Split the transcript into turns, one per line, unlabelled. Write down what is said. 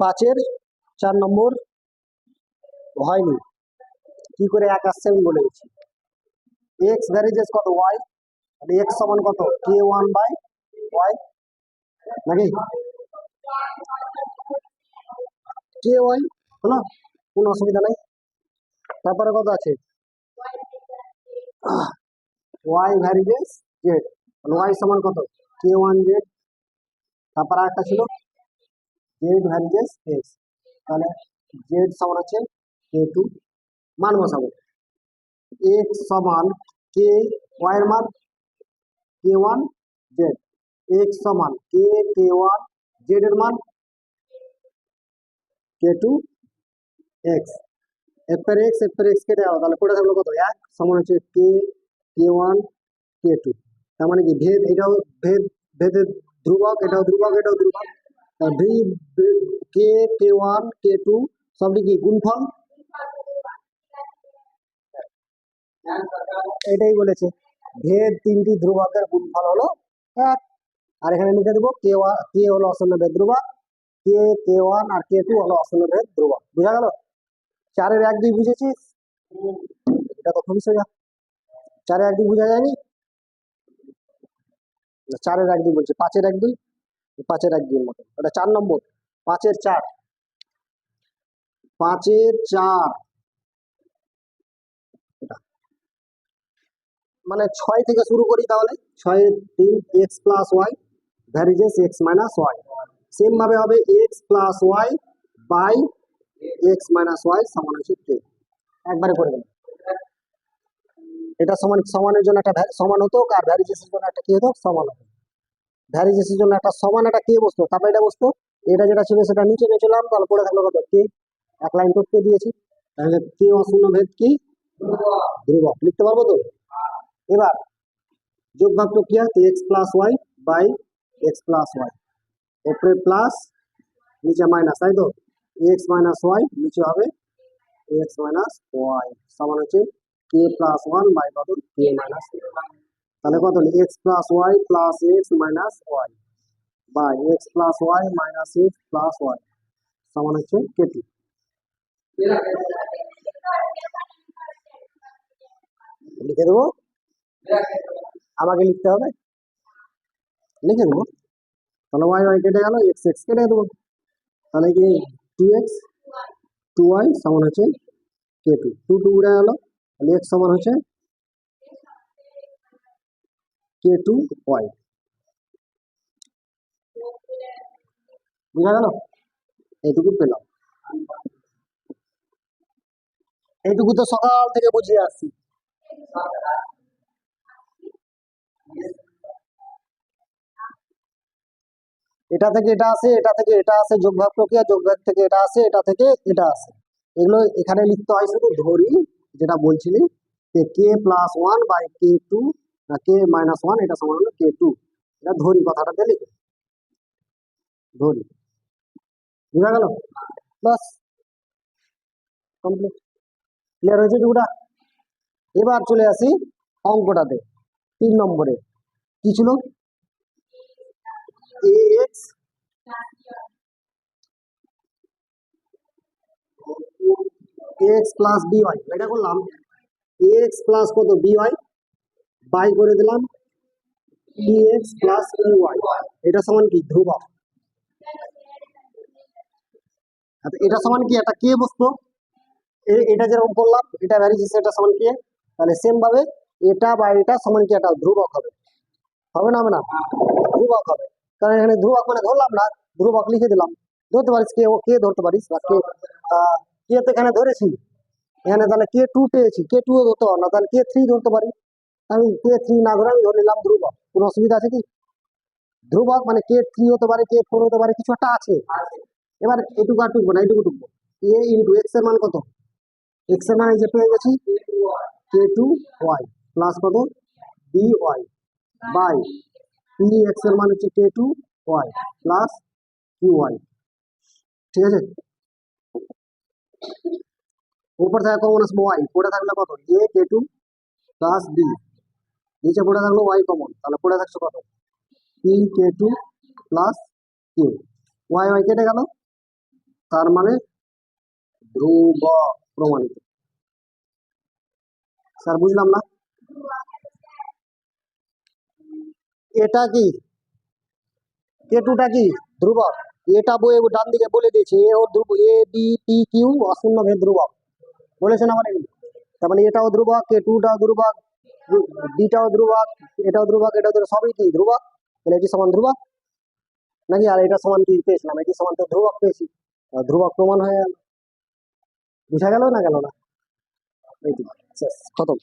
পাঁচের চার নম্বর হয়নি। কি করে এক আসছে আমি বলে দিচ্ছি। এক্স ভ্যারিজেস কত? ওয়াই তাহলে এক্স সমান কত? কে ওয়ান বাই ওয়াই নাকি কে ওয়াই হলো? কোনো অসুবিধা নাই। তারপরে কত আছে? ওয়াই ভ্যারিজেস জেড ওয়াই সমান কত? কে ওয়ান জেড তারপরে একটা ছিল জেড ভ্যারিজেস এক্স তাহলে জেড সমান আছে কে টু মান বসাবো। এক্স সমান কে এর মান কে ওয়ান জেড এক্স সমান কে কে ওয়ান জেড এর মান কে টু এক্স এক পের এক্স এক পের এক্স কেটে যাও তাহলে পড়ে থাকল কত? এক সমান হচ্ছে কে কে ওয়ান কে টু তার মানে কি? ভেদ এটাও ভেদ, ভেদের ধ্রুবক, এটাও ধ্রুবক এটাও ধ্রুবক। V K K one, K two সবটি কি গুণফল এটাই বলেছে। ভেদ তিনটি ধ্রুবকের গুণফল হলো এক। আর এখানে লিখে দেবো, কে ওয়ান কে হলো অসন্ন ভেদ ধ্রুবক, কে কে ওয়ান আর কে টু হলো অসন্ন ভেদ ধ্রুবক। বুঝা গেল? চারের এক দুই বুঝেছিস? এটা তো খুবই সোজা। চারের এক দুই বোঝা যায়নি? চারের এক দুই বলছে, পাঁচের এক দুই। পাঁচের এক দুই মতো ওটা চার নম্বর। পাঁচের চার। পাঁচের চার। মানে ছয় থেকে শুরু করি তাহলে। ছয় তিন X plus Y varies X minus Y. Same ভাবে হবে X plus Y by X minus Y সমান হচ্ছে কে? একবারে করে দেবেন এটা সমান সমানের জন্য একটা সমান হতো, আর ভ্যারিজেসের জন্য একটা কি হতো? সমান হতো। ভ্যারিজেসের জন্য একটা সমান একটা কে বসতো তারপরে এটা বসতো এটা যেটা ছিল, সেটা নিচে নিয়ে চলাম তাহলে পড়ে থাকল কত কে এক লাইন তো কে দিয়েছি। তাহলে কে অশূন্য ভেদ কি? ধ্রুবক, লিখতে পারব তো? এবার, যোগ ভাগ প্রক্রিয়া X plus Y by X plus Y এরপরে প্লাস নিচে মাইনাস তাই তো? এক্স মাইনাস ওয়াই নিচে হবে এক্স মাইনাস ওয়াই সমান হচ্ছে কে প্লাস ওয়ান বাই কত? কে মাইনাস তাহলে কত হলো? X plus Y plus X minus Y by X plus Y minus X plus Y সমান হচ্ছে কে টু লিখে দেবো? আমাকে লিখতে হবে? লিখে দেবো। তাহলে ওয়াই ওয়াই কেটে গেল এক্স এক্স কেটে দেবো। তাহলে কি? টু এক্স টু ওয়াই সমান হচ্ছে কে টু টু টু উড়ে গেল, তাহলে এক্স সমান হচ্ছে কে টু ওয়াই বুঝা গেল এইটুকু পেলাম এইটুকু তো সকাল থেকে বুঝিয়ে আসছি এটা থেকে এটা আসে এটা থেকে এটা আসে যোগভাগ প্রক্রিয়া যোগভাগ থেকে এটা আসে এটা থেকে এটা আসে এগুলো এখানে লিখতে হয় শুধু ধরি যেটা বলছিলি K plus one by K two K minus one এটা সমান হলো কে টু এটা ধরি, কথাটা লিখে। ধরি। বুঝা গেল? প্লাস কমপ্লিট ক্লিয়ার হয়েছে টুকুটা? এবার চলে আসি অঙ্কটাতে, তিন নম্বরে। কি ছিল? X X plus B Y এটা করলাম। এক্স প্লাস কত? বি ওয়াই বাই করে দিলাম। প্লাস ওয়াই এটা সমান কি? ধ্রুবক। আচ্ছা, এটা সমান কি? এটা কে বসতো? এটা যেরকম করলাম এটা ভ্যারিয়েছে এটা সমান কি? তাহলে সেম ভাবে এটা বা এটা সমান কি? এটা ধ্রুবক হবে। হবে না হবে না? ধ্রুবক হবে। কারণ এখানে ধ্রুবক মানে ধরলাম না ধ্রুবক লিখে দিলাম। ধরতে পারিস কে? ও কে ধরতে পারিস? বা কে কে তো এখানে ধরেছি। এখানে তাহলে কে টু পেয়েছি? কে টু ধরতে পারো না। তাহলে কে থ্রি ধরতে পারি? আমি কে থ্রি না ধরে আমি ধরে নিলাম ধ্রুবক। কোনো অসুবিধা আছে কি? ধ্রুবক মানে কে থ্রি হতে পারে কে ফোর হতে পারে, কিছু একটা আছে। এবার এটুকু আর টুকবো না এইটুকু টুকবো। এ ইন্টু এক্সের মান কত? এক্সের মান যে পেয়ে গেছি কে টু ওয়াই প্লাস কত? বি ওয়াই বাই পি এক্সের মান হচ্ছে K two Y plus Q Y ঠিক আছে? উপর থাকে কমন আসব ওয়াই পড়ে থাকলে কত? A K two plus B নিচে পড়ে থাকল ওয়াই কমন তাহলে পড়ে থাকছে কত? P K two plus Q Y Y কেটে গেল, তার মানে ধ্রুব প্রমাণিত। স্যার, বুঝলাম না? এটা কি? কে টুটা কি? ধ্রুবক। এটা বইয়ে ডান দিকে বলে দিয়েছে, এ ও ধ্রুব, এ বি টি কিউ অশূন্য ভেদ ধ্রুবক। বলেছেন আমার তার মানে এটাও ধ্রুবক কে টুটাও ধ্রুবক ডিটাও ধ্রুবক, এটাও ধ্রুবক ধ্রুবক, সবই কি ধ্রুবক? তাহলে এটি সমান ধ্রুবক? নাকি আর এটা সমান কি পেয়েছিলাম? এটি সমান তো ধ্রুবক পেয়েছি। ধ্রুবক প্রমাণ হয়ে গেল। বুঝা গেল না গেল না? খতম।